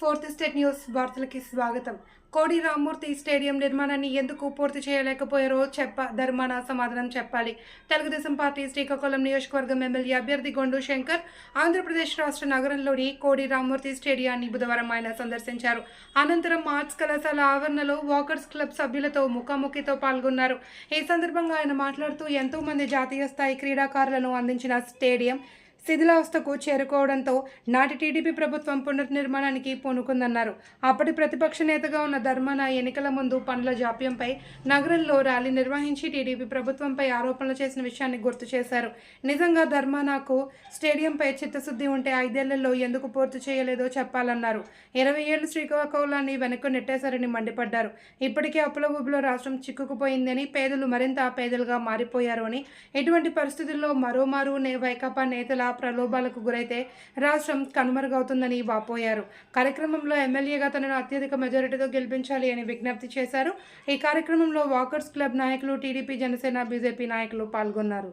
Fourth state news వార్తలకి స్వాగతం. కోడి Rammurthy stadium నిర్మాణాన్ని ఎందుకు పూర్తి చేయలేకపోయారో చెప్ప ధర్మాన సమాధానం చెప్పాలి. తెలుగుదేశం పార్టీ శ్రీకాకుళం నియోజకవర్గం ఎమ్మెల్యే అభ్యర్థి గొండు శంకర్ ఆంధ్రప్రదేశ్ రాష్ట్ర నగరంలోని కోడి రామ్మూర్తి స్టేడియాన్ని బుధవారం ఆయన సందర్శించారు. అనంతరం ఆర్ట్స్ కళాశాల ఆవరణలో వాకర్స్ క్లబ్ సభ్యులతో ముఖాముఖితో పాల్గొన్నారు. ఈ సందర్భంగా ఆయన మాట్లాడుతూ ఎంతోమంది జాతీయ స్థాయి క్రీడాకారులను అందించిన స్టేడియం శిథిలావస్థకు చేరుకోవడంతో నాటి టీడీపీ ప్రభుత్వం పునర్నిర్మాణానికి పూనుకుందన్నారు. అప్పటి ప్రతిపక్ష నేతగా ఉన్న ధర్మాన ఎన్నికల ముందు పనుల జాప్యంపై నగరంలో ర్యాలీ నిర్వహించి టీడీపీ ప్రభుత్వంపై ఆరోపణలు చేసిన విషయాన్ని గుర్తు చేశారు. నిజంగా ధర్మానాకు స్టేడియంపై చిత్తశుద్ధి ఉంటే ఐదేళ్ళలో ఎందుకు పూర్తి చేయలేదో చెప్పాలన్నారు. ఇరవై ఏళ్ళు శ్రీకాకుళాన్ని వెనక్కు నెట్టేశారని మండిపడ్డారు. ఇప్పటికే అప్పుల ఊబిలో రాష్ట్రం చిక్కుకుపోయిందని పేదలు మరింత పేదలుగా మారిపోయారు అని ఇటువంటి పరిస్థితుల్లో మరోమారు నే వైకాపా నేతల ప్రలోభాలకు గురైతే రాష్ట్రం కనుమరుగవుతుందని వాపోయారు. కార్యక్రమంలో ఎమ్మెల్యేగా తనను అత్యధిక మెజారిటీతో గెలిపించాలి అని విజ్ఞప్తి చేశారు. ఈ కార్యక్రమంలో వాకర్స్ క్లబ్ నాయకులు టీడీపీ జనసేన బీజేపీ నాయకులు పాల్గొన్నారు.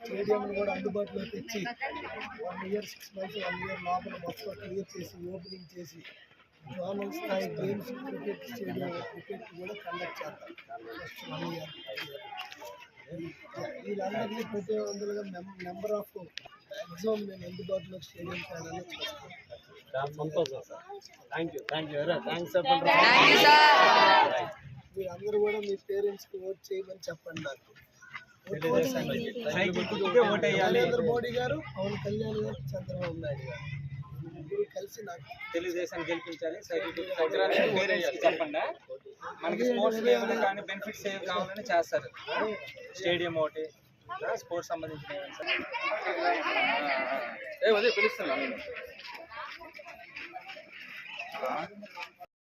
స్టేడియం కూడా అందుబాటులో తెచ్చి one year six months one year లోపల మొత్తం క్లియర్ చేసి ఓపెనింగ్ చేసి జోనల్ స్థాయి గేమ్స్ క్రికెట్ స్టేడియం క్రికెట్ కూడా కండక్ట్ చేస్తాం నెక్స్ట్ వన్ ఇయర్ వీళ్ళందరినీ ప్రతి వందలుగా నెంబర్ ఆఫ్ మ్యాక్సిమం నేను అందుబాటులో స్టేడియం తేడాలో చేస్తాను. సంతోషం sir. Thank you thank you thanks మీరందరూ కూడా మీ పేరెంట్స్కి ఓట్ చేయమని చెప్పండి నాకు. నరేంద్ర మోడీ గారు పవన్ కళ్యాణ్ గారు చంద్రబాబు నాయుడు గారు. ముగ్గురు కలిసి నాకు తెలుగుదేశం గెలిపించాలి. చెప్పండి? మనకి స్పోర్ట్స్ ఏమైనా కానీ బెనిఫిట్స్ ఏమి కావాలని చేస్తారు. స్టేడియం ఒకటి స్పోర్ట్స్ సంబంధించిన. ఏ పిలుస్తున్నా. నేను